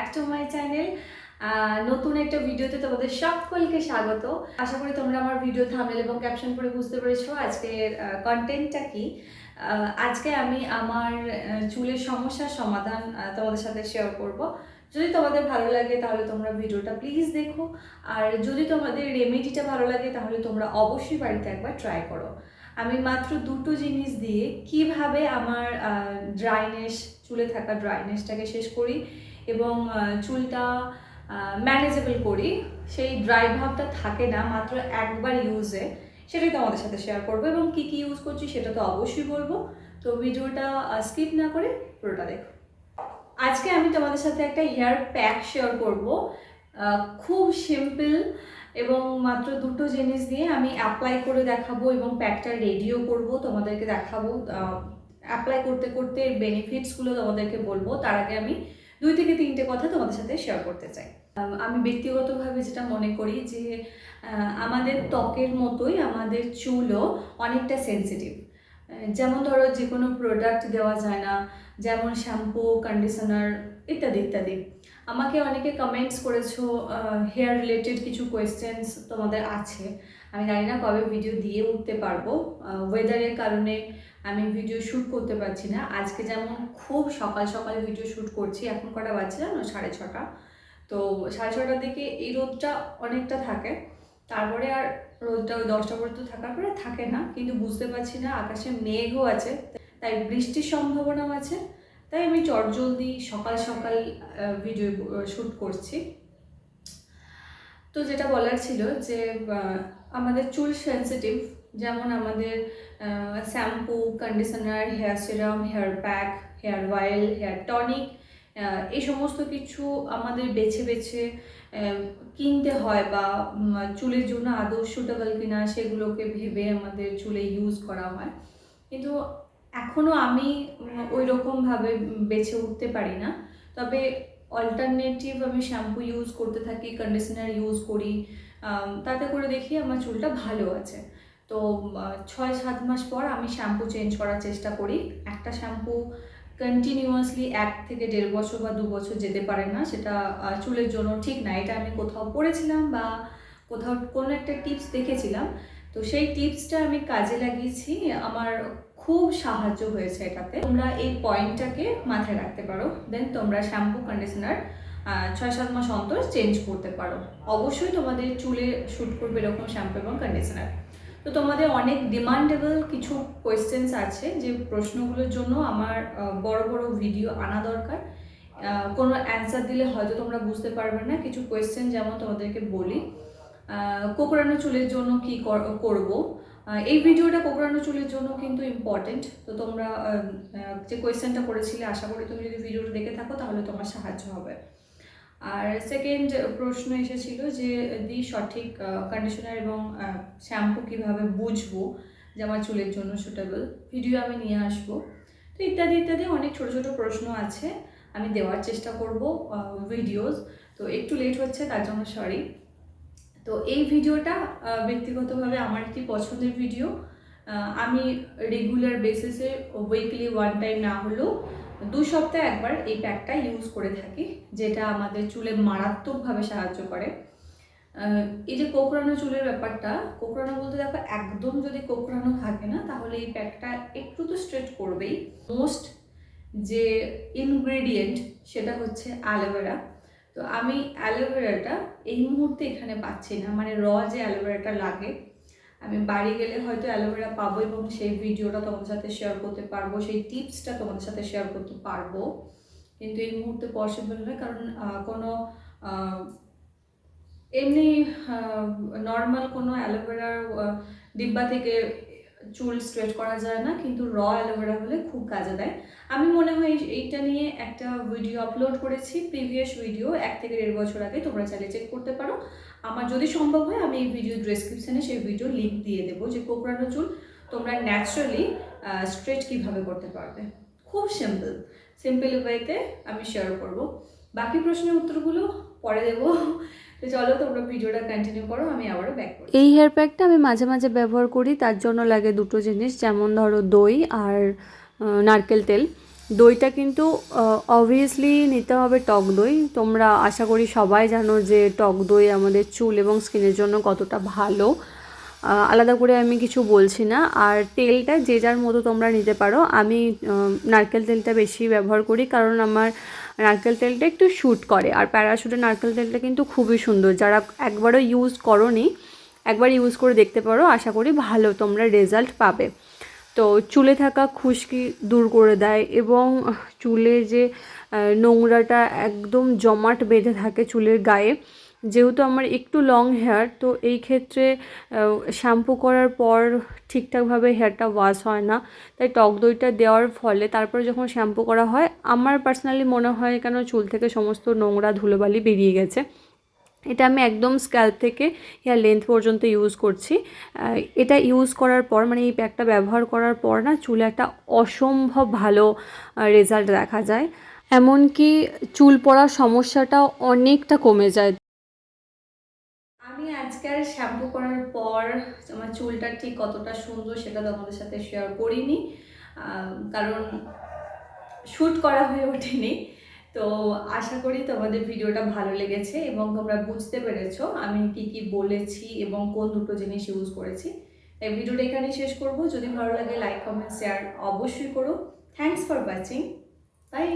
Back to my channel নতুন একটা ভিডিওতে তোমাদের সকলকে স্বাগত। আশা করি তোমরা আমার ভিডিও থামনেল এবং ক্যাপশন পড়ে বুঝতে পেরেছ আজকের কন্টেন্টটা কি। আজকে আমি আমার চুলের সমস্যার সমাধান তোমাদের সাথে শেয়ার করব। যদি তোমাদের ভালো লাগে তাহলে তোমরা ভিডিওটা প্লিজ দেখো। আর যদি তোমাদের রেমেডিটা ভালো লাগে তাহলে তোমরা অবশ্যই বাড়িতে একবার ট্রাই করো। আমি মাত্র দুটো জিনিস দিয়ে কীভাবে আমার ড্রাইনেস চুলে থাকা ড্রাইনেসটাকে শেষ করি এবং চুলটা ম্যানেজেবল করি। সেই ড্রাই ভাবটা থাকে না, মাত্র একবার ইউজে সেটাই তোমাদের সাথে শেয়ার করব। এবং কি কি ইউজ করছি সেটা তো অবশ্যই বলব। তো ভিডিওটা স্কিপ না করে পুরোটা দেখো। আজকে আমি তোমাদের সাথে একটা হেয়ার প্যাক শেয়ার করব। খুব সিম্পল এবং মাত্র দুটো জিনিস দিয়ে আমি অ্যাপ্লাই করে দেখাবো এবং প্যাকটা রেডিও করব। তোমাদেরকে দেখাবো অ্যাপ্লাই করতে করতে বেনিফিটসগুলো তোমাদেরকে বলব। তার আগে আমি দুই থেকে তিনটে কথা তোমাদের সাথে শেয়ার করতে চাই। আমি ব্যক্তিগতভাবে যেটা মনে করি যে আমাদের ত্বকের মতোই আমাদের চুলও অনেকটা সেন্সিটিভ যেমন ধরো যে কোনো প্রোডাক্ট দেওয়া যায় না, যেমন শ্যাম্পু কন্ডিশনার ইত্যাদি ইত্যাদি। আমাকে অনেকে কমেন্টস করেছ হেয়ার রিলেটেড কিছু কোয়েশ্চেন্স তোমাদের আছে। আমি জানি না কবে ভিডিও দিয়ে উঠতে পারব। ওয়েদারের কারণে আমি ভিডিও শ্যুট করতে পারছি না। আজকে যেমন খুব সকাল সকাল ভিডিও শ্যুট করছি, এখন কটা বাজছে জানো? সাড়ে ছটা। তো সাড়ে ছটার দিকে এই রোদটা অনেকটা থাকে। তারপরে আর রোদটা ওই দশটা পর্যন্ত থাকার পরে থাকে না, কিন্তু বুঝতে পারছি না, আকাশে মেঘও আছে। তাই বৃষ্টির সম্ভাবনাও আছে। তাই আমি চটজলদি সকাল সকাল ভিডিও শ্যুট করছি। তো যেটা বলার ছিল যে আমাদের চুল সেন্সিটিভ যেমন আমাদের shampoo conditioner hair serum hair pack hair oil hair tonic এই সমস্ত কিছু আমাদের বেছে বেছে কিনতে হয় বা চুলের জন্য আদৌ সুটেবল কিনা সেগুলোকে ভেবে আমাদের চুলে ইউজ করা হয়। কিন্তু এখনও আমি ওই রকমভাবে বেছে উঠতে পারি না। তবে অল্টারনেটিভ আমি শ্যাম্পু ইউজ করতে থাকি কন্ডিশনার ইউজ করি তাতে করে দেখি আমার চুলটা ভালো আছে। তো ছয় সাত মাস পর আমি শ্যাম্পু চেঞ্জ করার চেষ্টা করি। একটা শ্যাম্পু কন্টিনিউয়াসলি এক থেকে দেড় বছর বা দু বছর যেতে পারে না, সেটা চুলের জন্য ঠিক না। এটা আমি কোথাও পড়েছিলাম বা কোথাও কোনো একটা টিপস দেখেছিলাম। তো সেই টিপসটা আমি কাজে লাগিয়েছি। আমার খুব সাহায্য হয়েছে এটাতে। তোমরা এই পয়েন্টটাকে মাথায় রাখতে পারো। দেন তোমরা শ্যাম্পু কন্ডিশনার ছয় সাত মাস অন্তর চেঞ্জ করতে পারো। অবশ্যই তোমাদের চুলে শ্যুট করবে এরকম শ্যাম্পু এবং কন্ডিশনার তো তোমাদের অনেক ডিমান্ডেবল কিছু কোয়েশ্চেন্স আছে যে প্রশ্নগুলোর জন্য আমার বড় বড় ভিডিও আনা দরকার। কোনো অ্যান্সার দিলে হয়তো তোমরা বুঝতে পারবে না। কিছু কোয়েশ্চেন যেমন তোমাদেরকে বলি আহ, কোকড়ানো চুলের জন্য কি কর- করব? এই ভিডিওটা কোকড়ানো চুলের জন্য কিন্তু ইম্পর্টেন্ট তো তোমরা যে কোয়েশ্চেনটা করেছিলে, আশা করি তুমি যদি ভিডিওটা দেখে থাকো, তাহলে তোমার সাহায্য হবে। আর সেকেন্ড প্রশ্ন এসেছিল যে, দি সঠিক কন্ডিশনার এবং শ্যাম্পু কীভাবে বুঝব যে আমার চুলের জন্য সুটেবল ভিডিও আমি নিয়ে আসব। তো ইত্যাদি ইত্যাদি অনেক ছোট ছোট প্রশ্ন আছে। আমি দেওয়ার চেষ্টা করব ভিডিওস তো একটু লেট হচ্ছে, তার জন্য সরি তো এই ভিডিওটা ব্যক্তিগতভাবে আমার একটি পছন্দের ভিডিও। আমি রেগুলার বেসিসে উইকলি ওয়ান টাইম না হলেও দু সপ্তাহে একবার এই প্যাকটা ইউজ করে থাকি, যেটা আমাদের চুলে মারাত্মকভাবে সাহায্য করে। এই যে কোকড়ানো চুলের ব্যাপারটা, কোকড়ানো বলতে দেখো, একদম যদি কোকড়ানো থাকে না, তাহলে এই প্যাকটা একটু তো স্ট্রেট করবেই। মোস্ট যে ইনগ্রেডিয়েন্ট সেটা হচ্ছে অ্যালোভেরা তো আমি অ্যালোভেরাটা এই মুহূর্তে এখানে পাচ্ছি না। মানে র যে অ্যালোভেরাটা লাগে, আমি বাড়ি গেলে হয়তো অ্যালোভেরা পাবো এবং সেই ভিডিওটা তোমাদের সাথে শেয়ার করতে পারব, সেই টিপসটা তোমাদের সাথে শেয়ার করতে পারব। কিন্তু এই মুহূর্তে পসিবল নয়, কারণ কোনো এমনি নর্মাল কোনো অ্যালোভেরার ডিব্বা থেকে চুল স্ট্রেট করা যায় না, কিন্তু র অ্যালোভেরা হলে খুব কাজে দেয়। আমি মনে হয় এই- এইটা নিয়ে একটা ভিডিও আপলোড করেছি প্রিভিয়াস ভিডিও এক থেকে দেড় বছর আগে, তোমরা চাইলে চেক করতে পারো। আমার যদি সম্ভব হয়, আমি এই ভিডিও ডেসক্রিপশানে সেই ভিডিও লিঙ্ক দিয়ে দেবো যে কোকড়ানো চুল তোমরা ন্যাচারালি স্ট্রেট কীভাবে করতে পারবে। খুব সিম্পল সিম্পল ওয়েতে আমি শেয়ার করব। বাকি প্রশ্নের উত্তরগুলো পরে দেবো। চলো তোমরা ভিডিওটা কন্টিনিউ করো, আমি আবারও ব্যাক করি এই হেয়ার প্যাকটা আমি মাঝে মাঝে ব্যবহার করি, তার জন্য লাগে দুটো জিনিস, যেমন ধরো দই আর নারকেল তেল। দইটা কিন্তু অবভিয়াসলি নিতে হবে টক দই। তোমরা আশা করি সবাই জানো যে টক দই আমাদের চুল এবং স্কিনের জন্য কতটা ভালো। আলাদা করে আমি কিছু বলছি না। আর তেলটা যে যার মতো তোমরা নিতে পারো। আমি নারকেল তেলটা বেশি ব্যবহার করি কারণ আমার নারকেল তেলটা একটু শ্যুট করে। আর প্যারাশুটের নারকেল তেলটা কিন্তু খুবই সুন্দর। যারা একবারও ইউজ করনি, একবার ইউজ করে দেখতে পারো। আশা করি ভালো তোমরা রেজাল্ট পাবে। তো চুলে থাকা খুশকি দূর করে দেয় এবং চুলে যে নোংরাটা একদম জমাট বেঁধে থাকে চুলের গায়ে যেহেতু আমার একটু লং হেয়ার তো এই ক্ষেত্রে শ্যাম্পু করার পর ঠিকঠাকভাবে হেয়ারটা ওয়াশ হয় না। তাই টক দইটা দেওয়ার ফলে তারপরে যখন শ্যাম্পু করা হয়, আমার পার্সোনালি মনে হয় কেন চুল থেকে সমস্ত নোংরা ধুলোবালি বেরিয়ে গেছে। এটা আমি একদম স্ক্যাল্প থেকে হেয়ার লেন্থ পর্যন্ত ইউজ করছি। এটা ইউজ করার পর মানে এই প্যাকটা ব্যবহার করার পর না, চুলে একটা অসম্ভব ভালো রেজাল্ট দেখা যায়। এমনকি চুল পড়ার সমস্যাটাও অনেকটা কমে যায়। আমি আজকাল শ্যাম্পু করার পর আমার চুলটা ঠিক কতটা সুন্দর সেটা তোমাদের সাথে শেয়ার করিনি কারণ শ্যুট করা হয়ে ওঠেনি। তো আশা করি তোমাদের ভিডিওটা ভালো লেগেছে এবং তোমরা বুঝতে পেরেছ আমি কি কি বলেছি এবং কোন দুটো জিনিস ইউজ করেছি। এই ভিডিওটা এখানে শেষ করব। যদি ভালো লাগে লাইক কমেন্ট শেয়ার অবশ্যই করো। Thanks for watching by